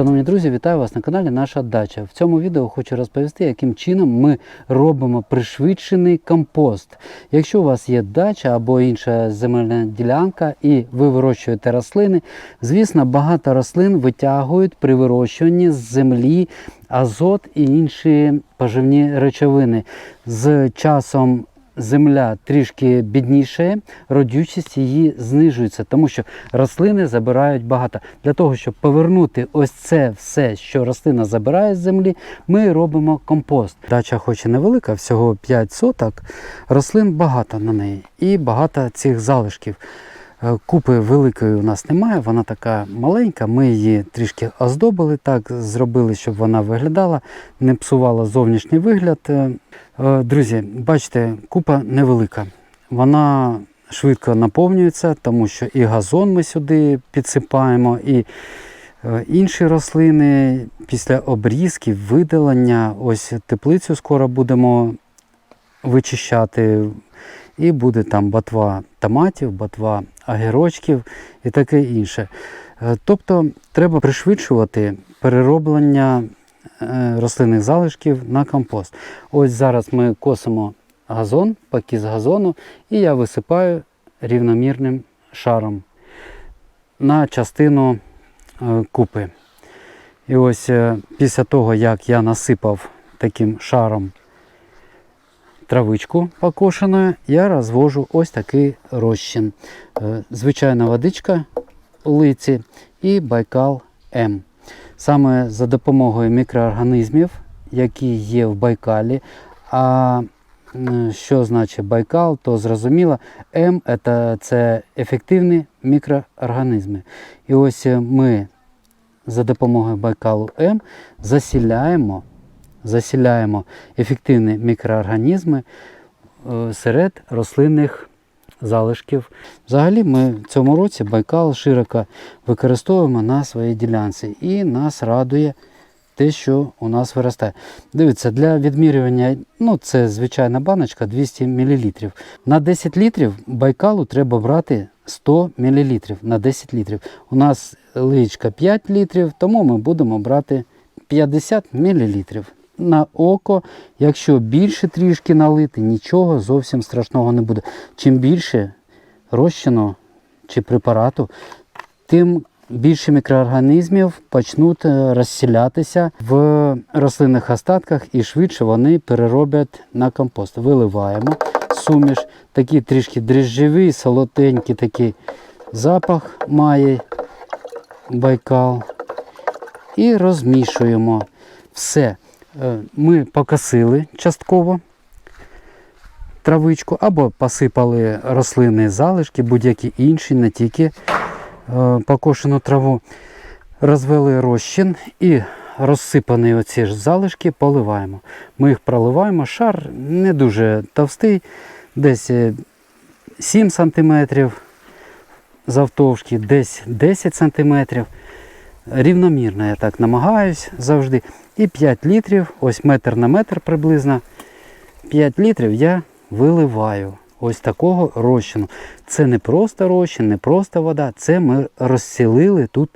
Шановні друзі, вітаю вас на каналі Наша Дача. В цьому відео хочу розповісти, яким чином ми робимо пришвидшений компост. Якщо у вас є дача або інша земельна ділянка і ви вирощуєте рослини, звісно, багато рослин витягують при вирощуванні з землі азот і інші поживні речовини. З часом земля трішки біднішає, родючість її знижується, тому що рослини забирають багато. Для того, щоб повернути ось це все, що рослина забирає з землі, ми робимо компост. Дача хоч і невелика, всього 5 соток, рослин багато на неї і багато цих залишків. Е, Купи великої у нас немає, вона така маленька. Ми її трішки оздобили так, зробили, щоб вона виглядала, не псувала зовнішній вигляд. Е, е, Друзі, бачите, купа невелика. Вона швидко наповнюється, тому що і газон ми сюди підсипаємо, і інші рослини після обрізки, видалення. Ось теплицю скоро будемо вичищати. І буде там ботва томатів, ботва огірочків і таке інше. Е, Тобто треба пришвидшувати перероблення е, рослинних залишків на компост. Ось зараз ми косимо газон, покіс газону, і я висипаю рівномірним шаром на частину е, купи. І ось після того, як я насипав таким шаром травичку покошеною, я розвожу ось такий розчин. Е, Звичайна водичка лиці і Байкал М. Саме за допомогою мікроорганізмів, які є в Байкалі. А що значить Байкал, то зрозуміло, М це, ефективні мікроорганізми. І ось ми за допомогою Байкалу М засіляємо засіляємо ефективні мікроорганізми е, серед рослинних залишків. Взагалі ми в цьому році Байкал широко використовуємо на своїй ділянці і нас радує те, що у нас виростає. Дивіться, для відмірювання, ну це звичайна баночка 200 мл. На 10 літрів байкалу треба брати 100 мл на 10 літрів. У нас личка 5 літрів, тому ми будемо брати 50 мл. На око, якщо більше трішки налити, нічого зовсім страшного не буде. Чим більше розчину чи препарату, тим більше мікроорганізмів почнуть е, розселятися в рослинних остатках і швидше вони перероблять на компост. Виливаємо суміш, такий трішки дріжджовий, солоденький такий запах має байкал. І розмішуємо все. Е, Ми покосили частково травичку або посипали рослинні залишки, будь-які інші, не тільки е, покошену траву. Розвели розчин і розсипані оці ж залишки поливаємо. Ми їх проливаємо, шар не дуже товстий, десь е, 7 см завтовшки, десь 10 см. Рівномірно я так намагаюсь завжди. І 5 літрів, ось метр на метр приблизно. 5 літрів я виливаю ось такого розчину. Це не просто розчин, не просто вода, це ми розсілили тут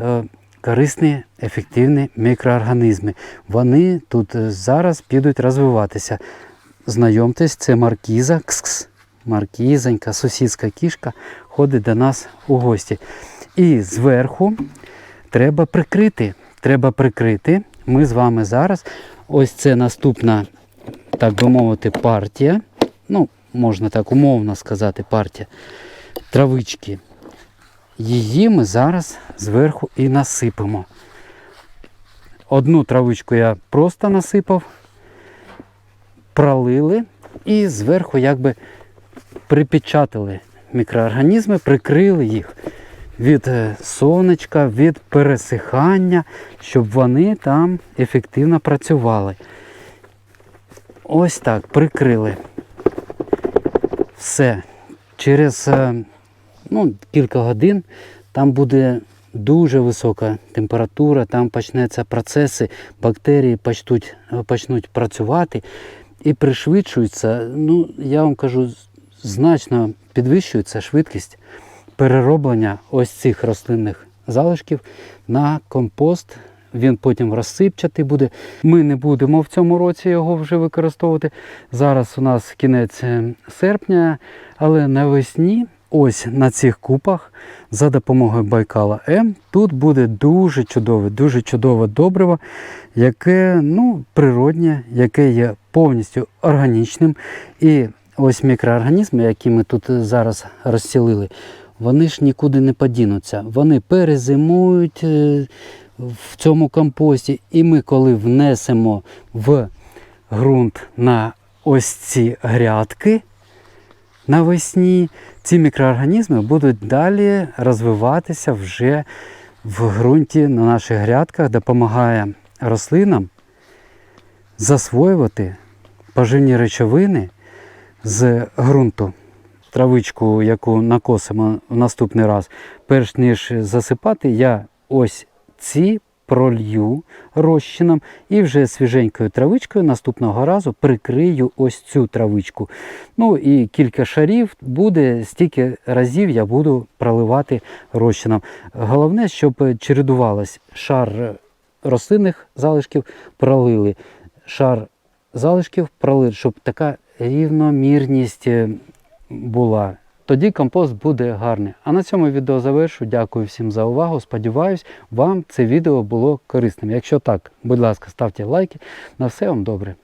е, корисні, ефективні мікроорганізми. Вони тут е, зараз підуть розвиватися. Знайомтесь, це маркіза, кс-кс, маркізонька, сусідська кішка ходить до нас у гості. І зверху треба прикрити. Треба прикрити. Ми з вами зараз. Ось це наступна, так би мовити, партія. Ну, можна так умовно сказати, партія травички. Її ми зараз зверху і насипемо. Одну травичку я просто насипав, пролили і зверху якби припечатали мікроорганізми, прикрили їх від е, сонечка, від пересихання, щоб вони там ефективно працювали. Ось так, прикрили. Все. Через е, ну, кілька годин там буде дуже висока температура, там почнуться процеси, бактерії почнуть, почнуть працювати і пришвидшується. Ну, я вам кажу, значно підвищується швидкість перероблення ось цих рослинних залишків на компост. Він потім розсипчатий буде. Ми не будемо в цьому році його вже використовувати. Зараз у нас кінець е, серпня, але навесні, ось на цих купах, за допомогою Байкала М, тут буде дуже чудове, дуже чудове добриво, яке ну, природнє, яке є повністю органічним. І ось мікроорганізми, які ми тут зараз розцілили, вони ж нікуди не подінуться. Вони перезимують е, в цьому компості. І ми, коли внесемо в ґрунт на ось ці грядки навесні, ці мікроорганізми будуть далі розвиватися вже в ґрунті на наших грядках, допомагає рослинам засвоювати поживні речовини з ґрунту травичку, яку накосимо в наступний раз, перш ніж засипати, я ось ці пролью розчином і вже свіженькою травичкою наступного разу прикрию ось цю травичку. Ну і кілька шарів буде, стільки разів я буду проливати розчином. Головне, щоб чередувалось шар рослинних залишків пролили, шар залишків пролили, щоб така рівномірність е, була. Тоді компост буде гарний. А на цьому відео завершу. Дякую всім за увагу. Сподіваюсь, вам це відео було корисним. Якщо так, будь ласка, ставте лайки. На все вам добре.